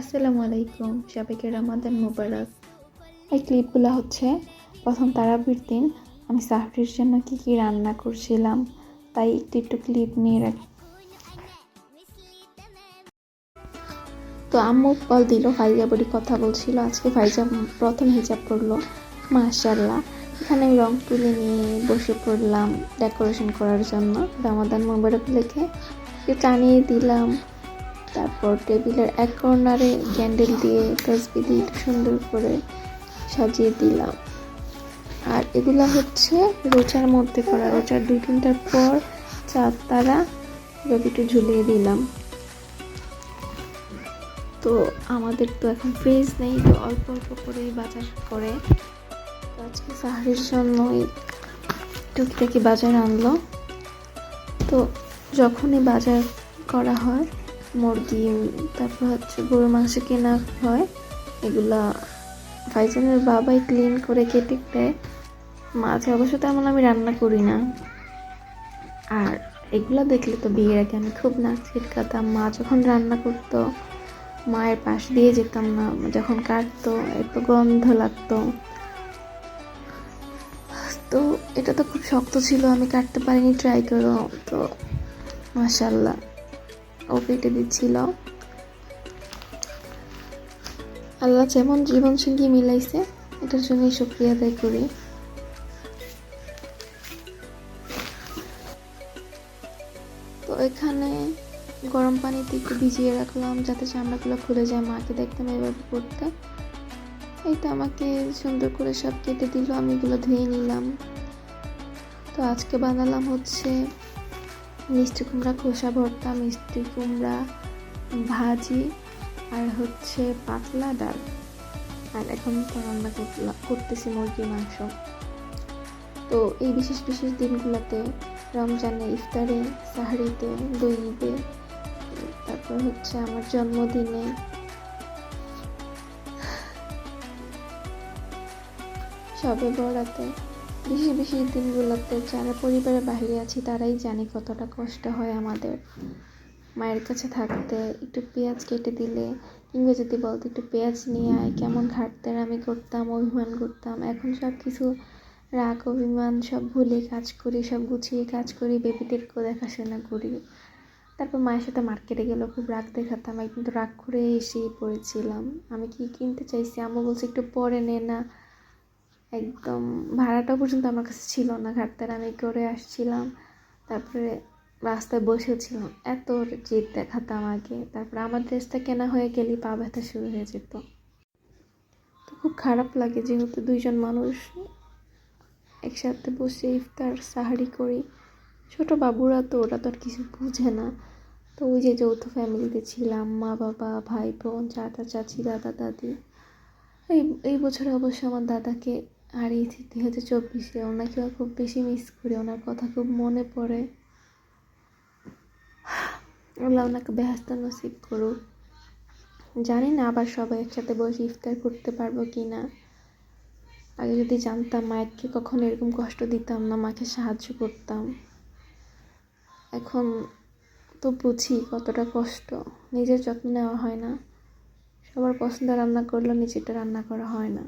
আসসালামু আলাইকুম সবাইকে রামাদান মুবারক। এই ক্লিপগুলো হচ্ছে প্রথম তারাবির দিন। আমি সাহরির জন্য কী কী রান্না করছিলাম, তাই একটু একটু ক্লিপ নিয়ে রাখি তো আম্মু কল দিল, ফাইজা বড়ি কথা বলছিল। আজকে ফাইজা প্রথম হিজাব পড়ল মাশাল্লাহ এখানে আমি রং তুলে নিয়ে বসে পড়লাম ডেকোরেশন করার জন্য। রামাদান মুবারক লিখে টানিয়ে দিলাম। তারপর টেবিলের এক কর্নারে ক্যান্ডেল দিয়ে তসবি দিয়ে সুন্দর করে সাজিয়ে দিলাম। আর এগুলো হচ্ছে রোচার মধ্যে করা। রোচার দুই তিনটার পর চাঁদ, তারা এভাবে একটু ঝুলিয়ে দিলাম। তো আমাদের তো এখন ফ্রিজ নেই, তো অল্প অল্প করেই বাজার করে। আজকে সাহারির জন্যই টুকিটাকি বাজার আনলো। তো যখনই বাজার করা হয় মুরগি, তারপর হচ্ছে গরুর মাংস কেনা হয়। এগুলা ভাইজানের বাবাই ক্লিন করে কেটে দেয়। মাছ অবশ্য তেমন আমি রান্না করি না। আর এগুলো দেখলে তো বিয়ের আগে আমি খুব নাক ছিটকাতাম। মা যখন রান্না করতো, মায়ের পাশ দিয়ে যেতাম না। যখন কাটতো একটু গন্ধ লাগতো। তো এটা তো খুব শক্ত ছিল, আমি কাটতে পারিনি ট্রাই করো। তো মাসাল্লাহ ও কেটে দিচ্ছিল। আল্লাহ যেমন জীবন সঙ্গী মিলাইছে, এটার জন্যই শুক্রিয়া আদায় করি। তো এখানে গরম পানিতে একটু ভিজিয়ে রাখলাম, যাতে চামড়াগুলো খুলে যায় মাকে দেখতাম এভাবে করতে এইটা আমাকে সুন্দর করে সব কেটে দিল, আমি এগুলো ধুয়ে নিলাম। তো আজকে বানালাম হচ্ছে মিষ্টি কুমড়া, খোসা ভর্তা, মিষ্টি কুমড়া, ভাজি আর হচ্ছে পাতলা ডাল। আর এখন তো রান্না করতেছি মুরগির মাংস। তো এই বিশেষ বিশেষ দিনগুলোতে রমজানে, ইফতারে, সাহারিতে, দুই ঈদে, তারপর হচ্ছে আমার জন্মদিনে সবে বড়াতে বিশেষ বিশেষ দিনগুলোতে যারা পরিবারের বাইরে আছি, তারাই জানি কতটা কষ্ট হয় আমাদের। মায়ের কাছে থাকতে, একটু পেঁয়াজ কেটে দিলে কিংবা যদি বলতো একটু পেঁয়াজ নিয়ে আয়, কেমন আমি করতাম, অভিমান করতাম। এখন সব কিছু রাগ, অভিমান, সব ভুলে কাজ করি, সব গুছিয়ে কাজ করি বেবিদেরকেও দেখাশোনা করি। তারপর মায়ের সাথে মার্কেটে গেলেও খুব রাগ দেখাতাম একদিন তো রাগ করে এসেই পড়েছিলাম। আমি কি কিনতে চাইছি? আম্মু বলছে, একটু পরে নে না। একদম ভাড়াটা পর্যন্ত আমার কাছে ছিল না। ঘাটতার আমি করে আসছিলাম, তারপরে রাস্তায় বসেছিলাম। এত জেদ দেখাতাম আগে। তারপরে আমার ড্রেসটা কেনা হয়ে গেলেই পা ব্যথা শুরু হয়ে যেত। তো খুব খারাপ লাগে যেহেতু দুইজন মানুষ একসাথে বসে ইফতার, সাহারি করি। ছোট বাবুরা তো, ওরা তো আর কিছু বুঝে না। তো ওই যে যৌথ ফ্যামিলিতে ছিলাম, মা বাবা, ভাই বোন চাচা চাচি, দাদা, দাদি। এই এই বছরে অবশ্য আমার দাদাকে হারিয়েছি দুই হাজার চব্বিশে ওনাকেও খুব বেশি মিস করি, ওনার কথা খুব মনে পড়ে। আল্লাহ ওনাকে বেহাস্ত নসিব করুক। জানি না আবার সবাই একসাথে বসে ইফতার করতে পারব কি না আগে যদি জানতাম মায়েরকে কখনো এরকম কষ্ট দিতাম না, মাকে সাহায্য করতাম। এখন তো বুঝি কতটা কষ্ট। নিজের যত্ন নেওয়া হয় না। সবার পছন্দ রান্না করলেও নিজেরটা রান্না করা হয় না।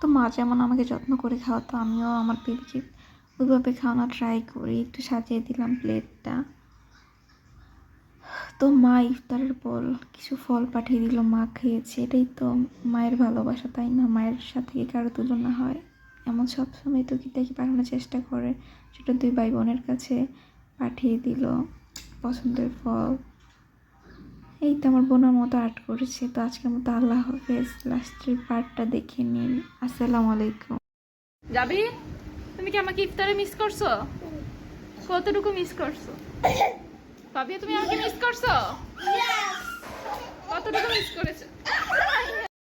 তো মা যেমন আমাকে যত্ন করে খাওয়াতো, আমিও আমার বেবিকে ওইভাবে খাওয়ানো ট্রাই করি। একটু সাজিয়ে দিলাম প্লেটটা তো মা ইফতারের পর কিছু ফল পাঠিয়ে দিল, মা খেয়েছে। এটাই তো মায়ের ভালোবাসা, তাই না? মায়ের সাথে কারও তুলনা হয়? এমন সবসময় তো কি দেখি পাঠানোর চেষ্টা করে। ছোটো দুই ভাই বোনের কাছে পাঠিয়ে দিল পছন্দের ফল। এই তো আমার বোনের মতো আর্ট করেছে তো আজকের মতো আল্লাহ হাফেজ। লাস্টের পার্টটা দেখে নিন আসসালামু আলাইকুম। যাবি? তুমি কি আমাকে ইফতারে মিস করছ? কতটুকু মিস করছ? পাবিয়া তুমি আমাকে মিস করছ? কতটুকু মিস করেছ?